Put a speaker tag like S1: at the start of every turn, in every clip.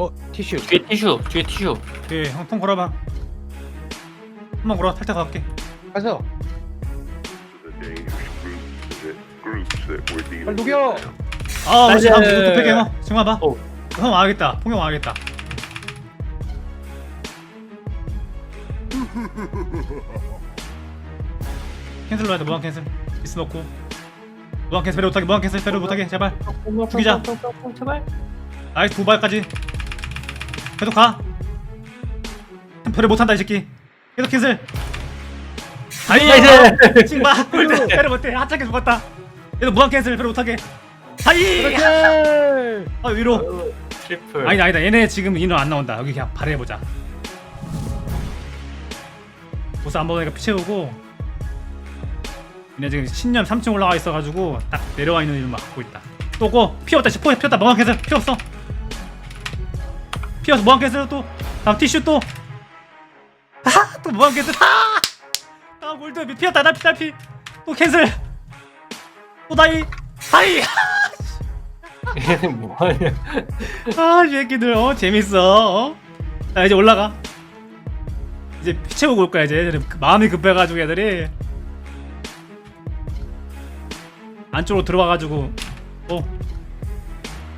S1: 어 티슈
S2: 뒤에 티슈 뒤에 티슈
S3: 예, 형통 걸어봐. 한 번 걸어. 탈퇴 갈게.
S1: 가서
S4: the dangerous groups that, groups that we're dealing
S1: 빨리
S4: with
S1: 녹여
S4: now.
S3: 아,
S2: 나이스.
S3: 우리 다음 누구 팩 해봐. 지금 와봐.
S2: 어.
S3: 형 와야겠다. 폭영 와야겠다. 캔슬 넣어야 돼. 무한 캔슬. 미스 넣고. 무한 캔슬 배려 못하게. 무한 캔슬 배려 못하게. 제발. 죽이자.
S2: 제발
S3: 나이스 두 발까지. 계속 가. 배려 못한다 이 새끼. 계속 캔슬. 아이
S2: 나이스.
S3: 징바 꿀드 배려 못해. 하찮게 죽었다. 계속 무한 캔슬 배려 못하게. 하이. 아 위로.
S2: 트리플
S3: 아니다 아니다 얘네 지금 인원 안 나온다 여기 그냥 발휘해보자 보스 안 먹으니까 피 채우고 얘네 지금 신념 3층 올라가 있어가지고 딱 내려와 있는 이름 막고 있다 또고 피 없다 피 피었다 멍한 캐슬 피 없어 피 없어 멍한 캐슬 또 다음 티슈 또 아, 또 멍한 캐슬 아! 다음 골드 피었다 날피 날피 또 캔슬 또 다이 다이
S2: 뭐하냐
S3: 아, 이 새끼들, 어, 재밌어. 어? 자, 이제 올라가. 이제 피 채우고 올 거야, 이제. 애들이 그 마음이 급해가지고 애들이. 안쪽으로 들어와가지고. 어.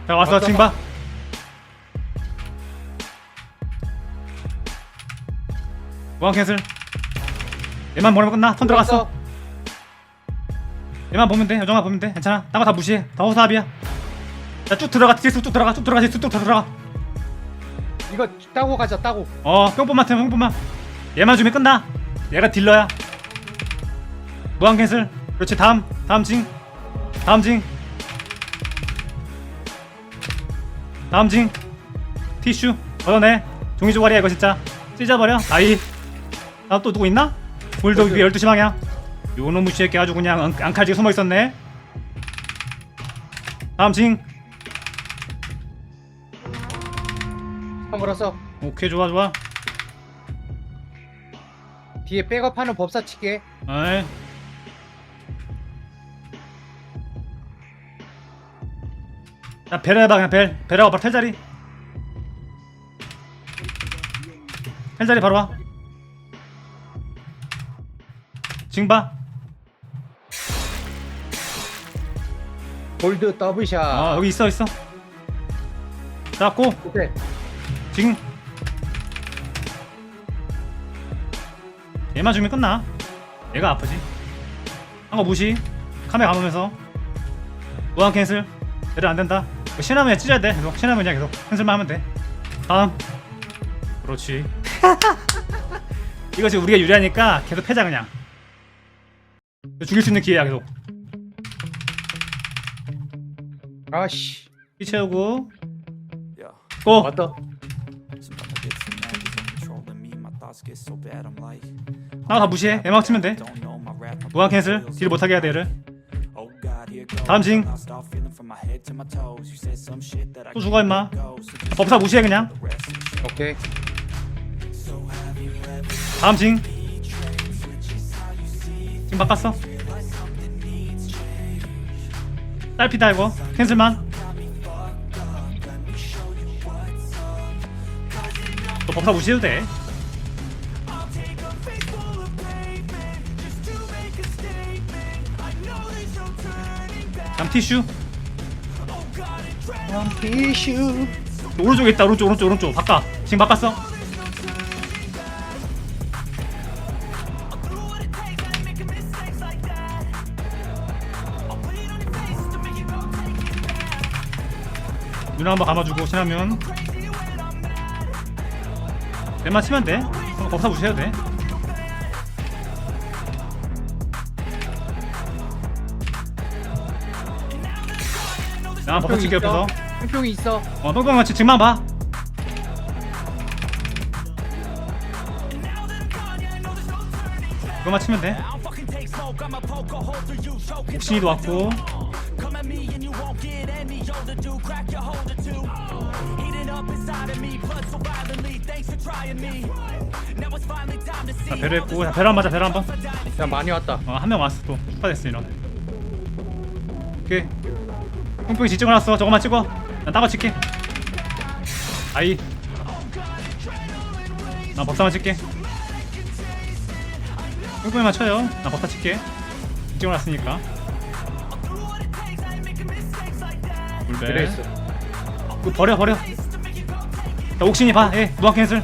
S3: 자, 왔어. 징바. 무한 캔슬. 얘만 보내면 끝나. 턴 들어갔어. 얘만 보면 돼. 여정만 보면 돼. 괜찮아. 딴 거 다 무시해. 다 호사합이야. 자, 쭉 들어가. 뒤에서 쭉 들어가. 쭉 들어가. 뒤에서 쭉 들어가.
S1: 이거 따고 가자 따고
S3: 어, 뿅뽕만 태 뿅뽕만. 얘만 주면 끝나. 얘가 딜러야. 무한 캔슬. 그렇지. 다음. 다음 징. 다음 징. 다음 징. 티슈. 걷어내. 종이 조각이야 이거 진짜. 찢어버려. 아이. 다음 또 누구 있나? 불도 위에 12시 방향. 요놈 무시했게 아주 그냥 앙- 앙칼지게 숨어 있었네. 다음 징.
S1: 한 걸어서
S3: 오케이 좋아 좋아.
S1: 뒤에 백업하는 법사 치게
S3: 어이. 자벨 해봐 그냥 벨 벨하고 바로 텔자리 텔자리 바로 와 징바.
S1: 골드 더블샷.
S3: 아 여기 있어 있어. 잡고.
S1: 오케이.
S3: 징. 얘만 주면 끝나. 얘가 아프지. 한 거 무시. 카메 감으면서. 무한 캔슬. 얘를 안 된다. 신하면 찢어야 돼. 계속. 신하면 그냥 계속. 캔슬만 하면 돼. 다음. 그렇지. 이거 지금 우리가 유리하니까 계속 패자 그냥 죽일 수 있는 기회야 계속
S1: 아씨
S3: 피 채우고. 고
S1: 왔다
S5: Sometimes I get so mad 'cause I'm controlling me. My thoughts get so bad. I'm like,
S3: 하나 다 무시해 얘만 치면 돼
S5: don't know my rap.
S3: 무한 캔슬 딜 못하게 해야 돼 얘를
S5: Oh God, here goes.
S3: 다음 징.
S5: I start feeling from my head to my toes. You said some shit that I
S3: 또 죽어 임마
S5: can't go. So just
S3: 법사 무시해 그냥
S5: the rest.
S1: 오케이
S3: 다음 징. 징 바꿨어. 딸피다 이거. 캔슬만. 또 법사 무시해도 돼. 다음 티슈.
S1: 티슈
S3: 오른쪽에 있다 오른쪽 오른쪽 오른쪽 바꿔. 지금 바꿨어. 눈 한번 감아주고 신하면. 내만 치면 돼. 그럼 법사 무시해도 돼. 나 법사 칠게 옆에서
S1: 뿅뿅이 있어.
S3: 어 똥똥같이 지금만 봐. 그거만 치면 돼. 옥신이도 왔고 자 배를 했고 자 배를 한번 맞아 배를 한번.
S1: 야 많이 왔다.
S3: 어 한 명 왔어 또. 축하됐어 이런. 오케이. 뽕뽕이 지찍어 놨어. 저거만 찍어. 난 따가 칠게. 아이. 나 법사만 칠게. 꿀꿀만 쳐요. 나 법사 칠게. 찍어 놨으니까.
S1: 그래
S3: 불배.
S1: 있어.
S3: 그 버려 버려 자 옥신이 봐예 무한 캔슬.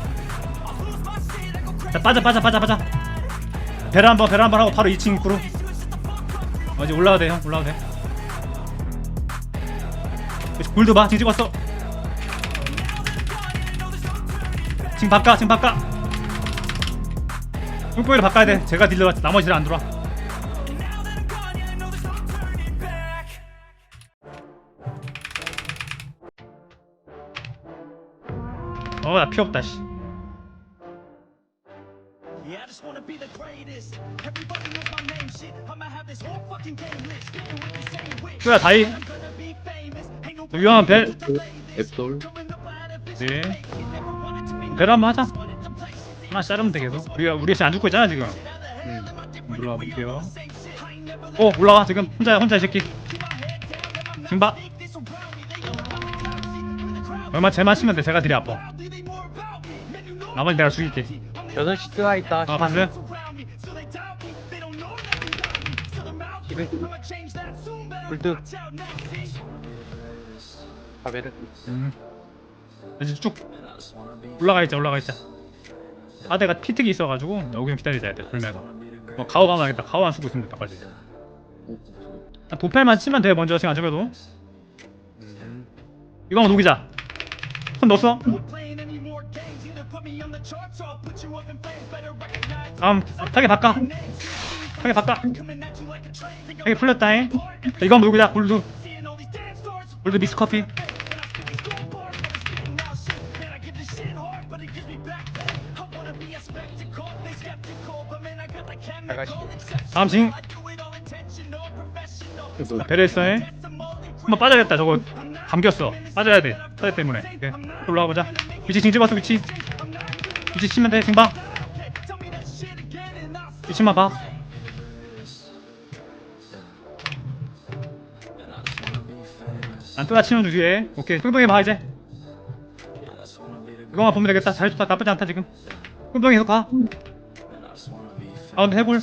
S3: 자 빠져 빠져 빠져 빠져. 배를 한번 배를 한번 하고 바로 2층 입구로. 어, 이제 올라와도 돼형. 올라와도 돼. 골드 봐. 지금 찍었어 지금 바꿔 지금 바꿔. 꿀꿀이를 바꿔야 돼. 제가 딜러 나머지를 안 들어와 어나 피 없다 씨
S6: Yeah, I just wanna be the greatest. Everybody knows my name, shit. I'ma have this whole fucking game list. Getting with the same wit.
S3: 슈야 다이
S6: I'm gonna be famous. Ain't no
S3: 유명한 벨
S1: 앱돌.
S6: coming up out of this.
S3: 네.
S6: You never wanted to be
S3: 벨 한번 하자
S6: place.
S3: 하나 자르면 돼 계속 우리가 우리 지금 안 죽고 있잖아 지금 올라와 볼게요 오 올라와 지금 혼자 혼자 이 새끼 지금 봐 얼마 쟤만 치면 돼 제가 딜이 아파 나머지 내가 죽일게
S1: 6시 뜨아 있다.
S3: 아 봤어요?
S1: 불뜨. 가베르.
S3: 이제 쭉 올라가 있자 올라가 있자 아대가 피특이 있어가지고 여기서 기다리자 돼 불면서 뭐 가오 가면 하겠다 가오 안 쓰고 있으면 됐다 빨리 도펠만 치면 돼 먼저 지금 안 잡혀도 이거 한번 녹이자 손 넣었어? 다음 타겟 바꿔. 타겟 바꿔. 타겟 풀렸다잉. 한번 녹이자 골드 골드 믹스 커피. 다음 징. 베레스 해 한번 빠져야겠다 저거. 감겼어. 빠져야 돼. 타겟 때문에. 오케이. 올라가 보자. 위치 징 찍었어 위치 위치 치면 돼 징방. 위치만 봐. 안뜨가 치는 중 뒤에 오케이. 뚱뚱이 봐 이제. 이거만 보면 되겠다. 잘 좋다. 나쁘지 않다 지금. 뚱뚱이 계속 가. 가운데 해골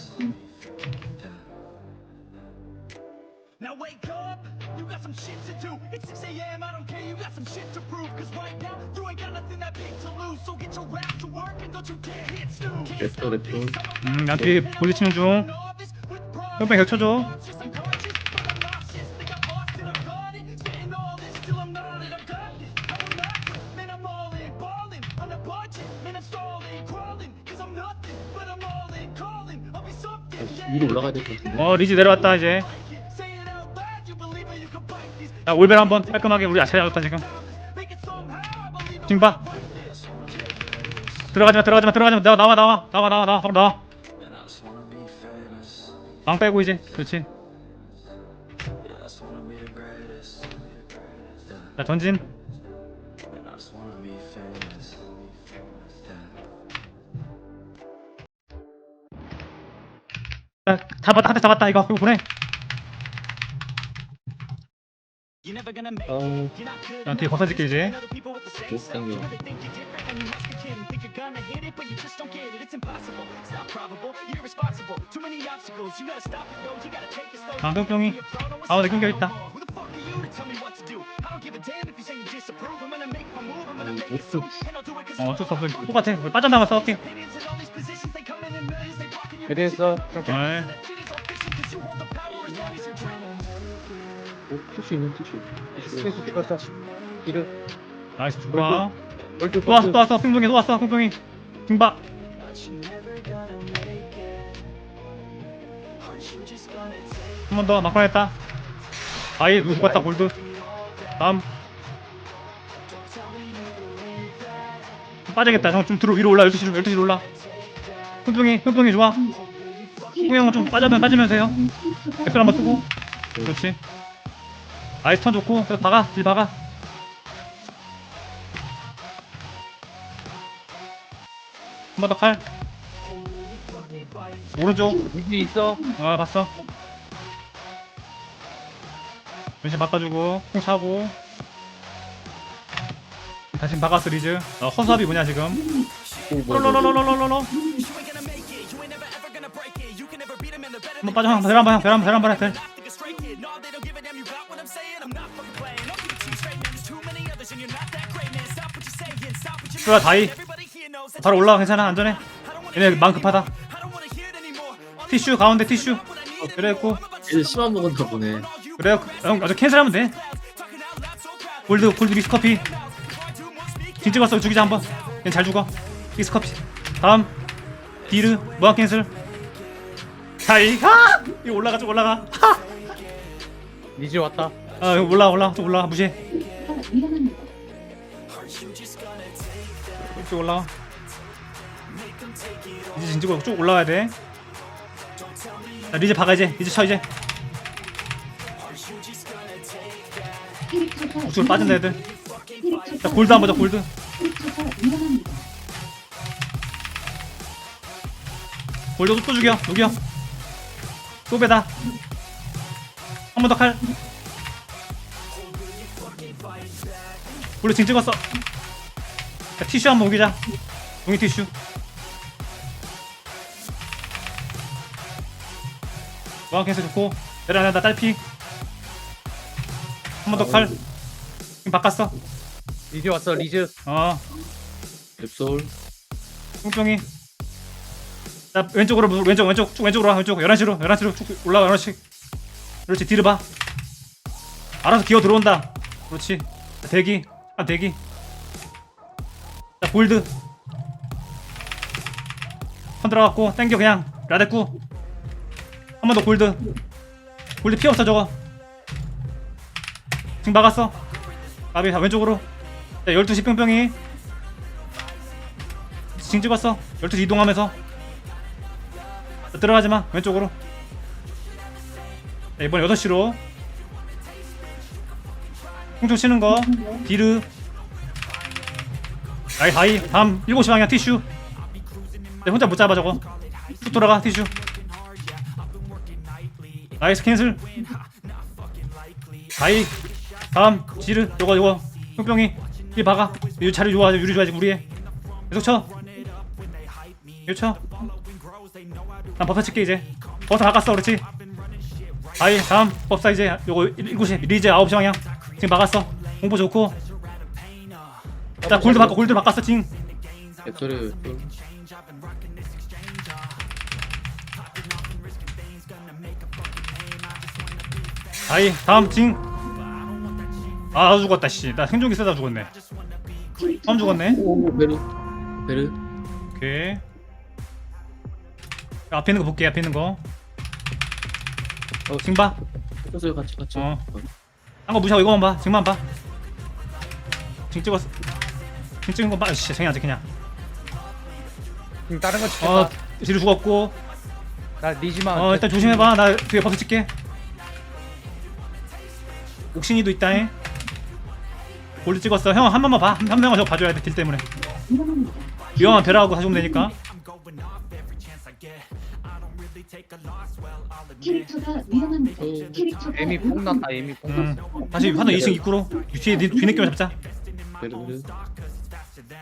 S6: Now wake up, you got some shit to do. It's 6 a.m. I don't care, you got some shit to prove. Cause right now, you ain't got nothing that big to lose. So get your rap to work and don't you dare hit snooze.
S1: 랩돌 랩돌.
S3: 음, 난 뒤에 볼리 치는 중 뿅뿅 겹쳐줘
S1: 위로 올라가야 될 것 같은데.
S3: 어 리즈 내려왔다 이제 자 올벨 한번 깔끔하게 우리 아차리 잡았다 지금 지금 봐 들어가지마 들어가지마 들어가지마. 나와 나와 나와. 나와 나와 나와. 바로 나와. 방 빼고 이제. 그렇지. 자 전진. 자 잡았다 한대 잡았다. 이거 이거 보내
S1: 어우,
S3: 난 뒤에 벗어질게 이제
S1: 못 당겨.
S3: 방금병이 가운데 끊겨 있다
S1: 옥수.
S3: 어 어쩔 수 없어 똑같아 우리 빠져나가 싸울게
S1: 베레스.
S3: 어
S1: 티슈 있는 티슈. 티슈 찍었어. 이르.
S3: 나이스 좋아
S1: 골드
S3: 또 왔어 또 왔어. 핑퐁이 또 왔어 핑퐁이. 징박 한번 더 막판 했다. 아이 누구 갔다 골드. 다음. 빠지겠다. 형 좀 들어 위로 올라. 12시로 12시로 올라. 핑퐁이 핑퐁이 좋아. 핑퐁이 형은 좀 빠져면 빠지면서 해요. 엑셀 한번 쓰고. 그렇지 나이스 턴 좋고 계속 박아 딜 박아 한 번 더 칼. 오른쪽.
S1: 위지 있어.
S3: 아 봤어. 왼쪽 바꿔주고 콩 차고. 다시 박았어 리즈 어, 허수아비 뭐냐 지금
S1: 오, 뭐야, 뭐야, 뭐야.
S3: 롤롤롤롤롤롤 한번 빠져 형 배를 한번 형 배를 한번 해 배. 슈아 다이. 바로 올라와 괜찮아 안전해? 얘네 마음 급하다. 티슈 가운데 티슈. 그래갖고.
S1: 이제 심한 먹었나 보네.
S3: 그래요? 형 아주 캔슬하면 돼. 골드 골드 믹스커피. 진 찍었어 죽이자 한번. 걔잘 죽어. 믹스커피. 다음. 디르 무한 캔슬. 다이. 하! 이거 올라가 좀 올라가.
S1: 니지 왔다.
S3: 아 이거 올라 올라 좀 올라가 무시해 쭉 올라와. 이제 진지고 쭉 올라와야 돼. 자, 리즈 박아 이제. 리즈 쳐 이제. 우측으로 빠진다 애들. 자 골드 한번 보자 골드. 골드 또 죽여 녹여. 또 배다. 한 번 더 칼. 골드 진 찍었어 자, 티슈 한번 옮기자. 종이 티슈. 무한 캔슬 좋고 내려간다 딸피. 한 번 더 칼. 지금 바꿨어.
S1: 니지 왔어, 리즈.
S3: 어.
S1: 랩솔.
S3: 뿅뿅이. 자 왼쪽으로 무- 왼쪽 왼쪽 쭉 왼쪽으로 와 왼쪽. 11시로 11시로 쭉 올라가 11시. 그렇지 뒤를 봐. 알아서 기어 들어온다. 그렇지. 자, 대기. 아 대기 자 골드. 선 들어갔고 땡겨 그냥. 라데쿠. 한 번 더 골드. 골드 피 없어 저거. 지금 막았어. 나비 자 왼쪽으로. 자 12시 뿅뿅이. 징 찍었어. 12시 이동하면서. 자, 들어가지마. 왼쪽으로. 자, 이번 6시로. 홍총 치는 거. 디르 아이 하이 다음 7시 방향 티슈. 내 혼자 못 잡아 저거. 쭉 돌아가 티슈. 나이스 캔슬. 하이 다음 지르 요거 요거. 뿅뿅이. 이 박아. 이 자리 좋아 유리 좋아지 우리의 계속 쳐. 계속 쳐. 난 법사 칠게 이제. 버스 바꿨어 그렇지? 아이 다음 법사 이제. 요거 7시 리즈 9시 방향. 지금 막았어. 공부 좋고 자 골드 바꿔 골드 바꿨어 징
S1: 랩솔.
S3: 아이 다음 징아 죽었다 씨나 생존기 쓰다 죽었네 처음 죽었네
S1: 오, 베르. 베르.
S3: 오케이 앞에 있는 거 볼게 앞에 있는 거 어, 징봐
S1: 랩솔 같이, 같이.
S3: 어. 딴거 무시하고 이거만 봐 징만 봐징 찍었어 징 찍은 거 봐. 씨, 생이 아직 그냥.
S1: 지금 다른 거
S3: 어,
S1: 찍어.
S3: 뒤로 죽었고.
S1: 나 니지만.
S3: 어, 일단 조심해봐. 나 뒤에 버스 찍게. 옥신이도 있다잉. 골드 찍었어. 형 한 번만 봐. 한, 한 명은 저거 봐줘야 돼. 딜 때문에. 위험한 배라고 가져오면 되니까.
S7: 캐릭터가 위험합니다. 캐릭터가
S1: 에미 폭 났다, 에미 폭
S3: 음.
S1: 났어.
S3: 다시 화도 2층 입구로. 뒤에 뒤, 뒤 느낌을 잡자.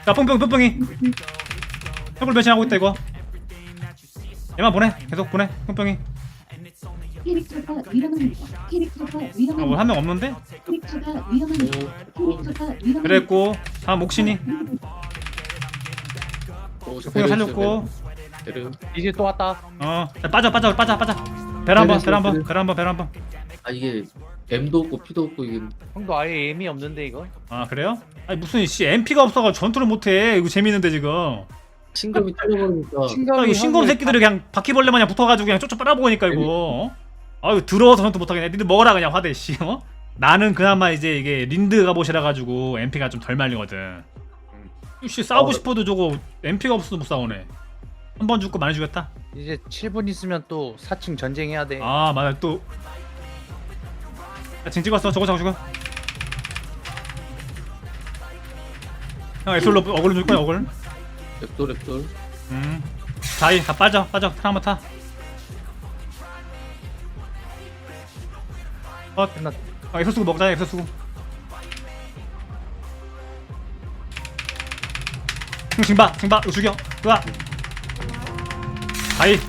S3: 자, 뽕뽕 뽕뽕이. 턱을 배신하고 있다 이거. 얘만 보내. 계속 보내. 뽕뽕이.
S7: 캐릭터가 위험합니다. 캐릭터가
S3: 아, 뭐
S7: 위험합니다.
S3: 한명 없는데?
S7: 캐릭터가 위험합니다. 캐릭터가 위험합니다.
S3: 그랬고 다음 옥신이
S1: 베르
S3: 살렸고.
S1: 이제 또 왔다.
S3: 어 자, 빠져 빠져 빠져 빠져 벨 한번 벨 한번. 벨 한번 벨 한번
S1: 아, 이게 M도 없고 P도 없고 이게
S8: 형도 아예 M이 없는데 이거?
S3: 아 그래요? 아니 무슨 씨 MP가 없어가 전투를 못해 이거 재밌는데 지금
S1: 신검이 뚫려버리니까
S3: 아, 이거 신검 새끼들이 그냥 바퀴벌레 마냥 붙어가지고 그냥 쪽쪽 빨아보니까 이거 어? 아유 더러워서 전투 못하겠네 니들 먹어라 그냥 화대 씨 어? 나는 그나마 이제 이게 린드 갑옷이라 가지고 MP가 좀 덜 말리거든 씨 싸우고
S1: 어,
S3: 싶어도 저거 MP가 없어도 못 싸우네 한 번 죽고 많이 죽였다
S8: 이제 7분 있으면 또 4층 전쟁해야 돼.
S3: 아 맞아 또. 야, 진 찍었어 저거 저거 저거. 형 에솔로 어글 줄 거야 어글.
S1: 랩솔, 랩솔.
S3: 음. 자이 다 빠져 빠져 타 한번 타. 어
S8: 끝났.
S3: 아, 에소 쓰고 먹자 에소 쓰고. 형 징바 징바 이거 죽여 으아 아이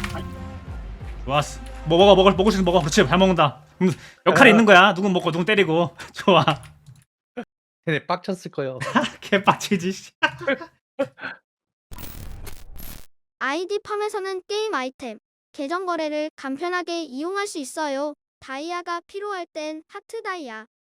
S3: 좋았어 뭐 먹어 먹을 먹을 수 있는 먹어 그렇지 잘 먹는다 음, 역할이 있는 거야 누군 먹고 누군 때리고 좋아
S1: 걔네 빡쳤을 거요.
S3: 개빡치지 씨.
S7: 아이디 팜에서는 게임 아이템, 계정 거래를 간편하게 이용할 수 있어요. 다이아가 필요할 땐 하트 다이아,